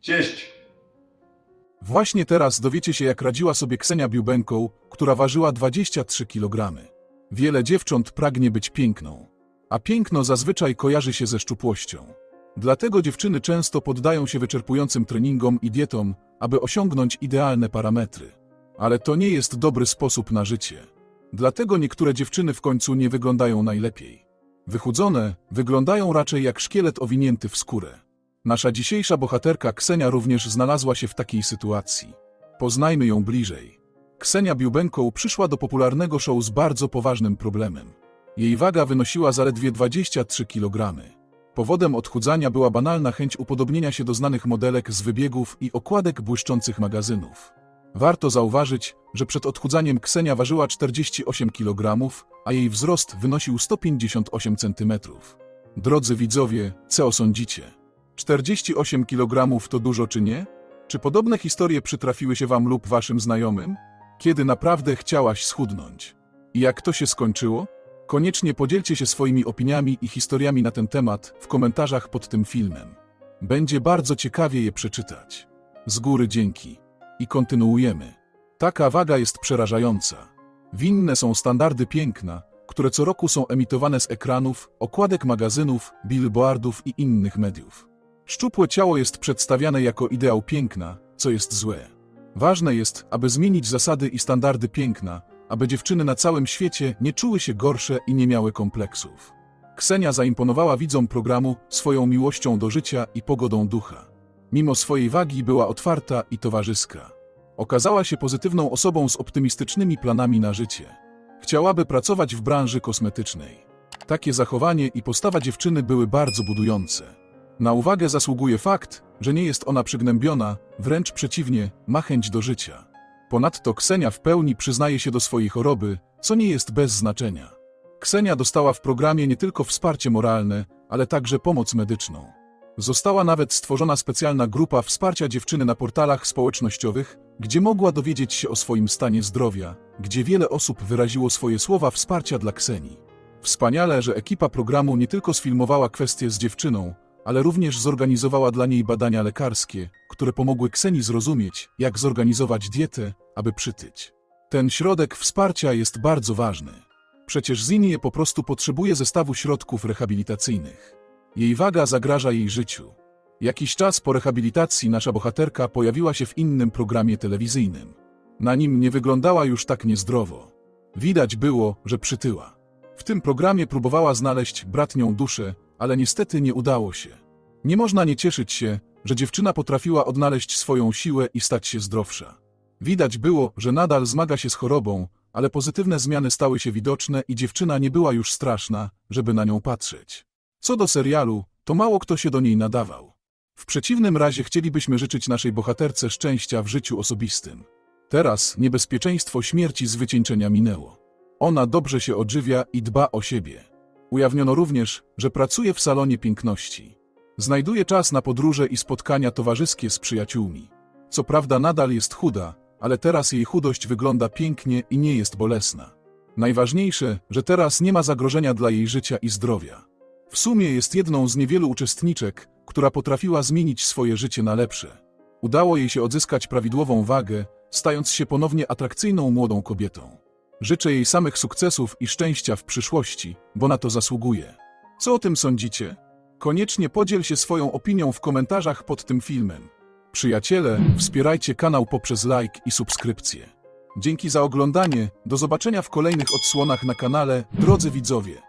Cześć! Właśnie teraz dowiecie się, jak radziła sobie Ksenia Biubenką, która ważyła 23 kg. Wiele dziewcząt pragnie być piękną, a piękno zazwyczaj kojarzy się ze szczupłością. Dlatego dziewczyny często poddają się wyczerpującym treningom i dietom, aby osiągnąć idealne parametry. Ale to nie jest dobry sposób na życie. Dlatego niektóre dziewczyny w końcu nie wyglądają najlepiej. Wychudzone wyglądają raczej jak szkielet owinięty w skórę. Nasza dzisiejsza bohaterka Ksenia również znalazła się w takiej sytuacji. Poznajmy ją bliżej. Ksenia Biubenką przyszła do popularnego show z bardzo poważnym problemem. Jej waga wynosiła zaledwie 23 kg. Powodem odchudzania była banalna chęć upodobnienia się do znanych modelek z wybiegów i okładek błyszczących magazynów. Warto zauważyć, że przed odchudzaniem Ksenia ważyła 48 kg, a jej wzrost wynosił 158 cm. Drodzy widzowie, co osądzicie? 48 kg to dużo czy nie? Czy podobne historie przytrafiły się wam lub waszym znajomym? Kiedy naprawdę chciałaś schudnąć? I jak to się skończyło? Koniecznie podzielcie się swoimi opiniami i historiami na ten temat w komentarzach pod tym filmem. Będzie bardzo ciekawie je przeczytać. Z góry dzięki. I kontynuujemy. Taka waga jest przerażająca. Winne są standardy piękna, które co roku są emitowane z ekranów, okładek magazynów, billboardów i innych mediów. Szczupłe ciało jest przedstawiane jako ideał piękna, co jest złe. Ważne jest, aby zmienić zasady i standardy piękna, aby dziewczyny na całym świecie nie czuły się gorsze i nie miały kompleksów. Ksenia zaimponowała widzom programu swoją miłością do życia i pogodą ducha. Mimo swojej wagi była otwarta i towarzyska. Okazała się pozytywną osobą z optymistycznymi planami na życie. Chciałaby pracować w branży kosmetycznej. Takie zachowanie i postawa dziewczyny były bardzo budujące. Na uwagę zasługuje fakt, że nie jest ona przygnębiona, wręcz przeciwnie, ma chęć do życia. Ponadto Ksenia w pełni przyznaje się do swojej choroby, co nie jest bez znaczenia. Ksenia dostała w programie nie tylko wsparcie moralne, ale także pomoc medyczną. Została nawet stworzona specjalna grupa wsparcia dziewczyny na portalach społecznościowych, gdzie mogła dowiedzieć się o swoim stanie zdrowia, gdzie wiele osób wyraziło swoje słowa wsparcia dla Ksenii. Wspaniale, że ekipa programu nie tylko sfilmowała kwestię z dziewczyną, ale również zorganizowała dla niej badania lekarskie, które pomogły Kseni zrozumieć, jak zorganizować dietę, aby przytyć. Ten środek wsparcia jest bardzo ważny. Przecież Zinie po prostu potrzebuje zestawu środków rehabilitacyjnych. Jej waga zagraża jej życiu. Jakiś czas po rehabilitacji nasza bohaterka pojawiła się w innym programie telewizyjnym. Na nim nie wyglądała już tak niezdrowo. Widać było, że przytyła. W tym programie próbowała znaleźć bratnią duszę, ale niestety nie udało się. Nie można nie cieszyć się, że dziewczyna potrafiła odnaleźć swoją siłę i stać się zdrowsza. Widać było, że nadal zmaga się z chorobą, ale pozytywne zmiany stały się widoczne i dziewczyna nie była już straszna, żeby na nią patrzeć. Co do serialu, to mało kto się do niej nadawał. W przeciwnym razie chcielibyśmy życzyć naszej bohaterce szczęścia w życiu osobistym. Teraz niebezpieczeństwo śmierci z wycieńczenia minęło. Ona dobrze się odżywia i dba o siebie. Ujawniono również, że pracuje w salonie piękności. Znajduje czas na podróże i spotkania towarzyskie z przyjaciółmi. Co prawda nadal jest chuda, ale teraz jej chudość wygląda pięknie i nie jest bolesna. Najważniejsze, że teraz nie ma zagrożenia dla jej życia i zdrowia. W sumie jest jedną z niewielu uczestniczek, która potrafiła zmienić swoje życie na lepsze. Udało jej się odzyskać prawidłową wagę, stając się ponownie atrakcyjną młodą kobietą. Życzę jej samych sukcesów i szczęścia w przyszłości, bo na to zasługuje. Co o tym sądzicie? Koniecznie podziel się swoją opinią w komentarzach pod tym filmem. Przyjaciele, wspierajcie kanał poprzez like i subskrypcję. Dzięki za oglądanie, do zobaczenia w kolejnych odsłonach na kanale, drodzy widzowie.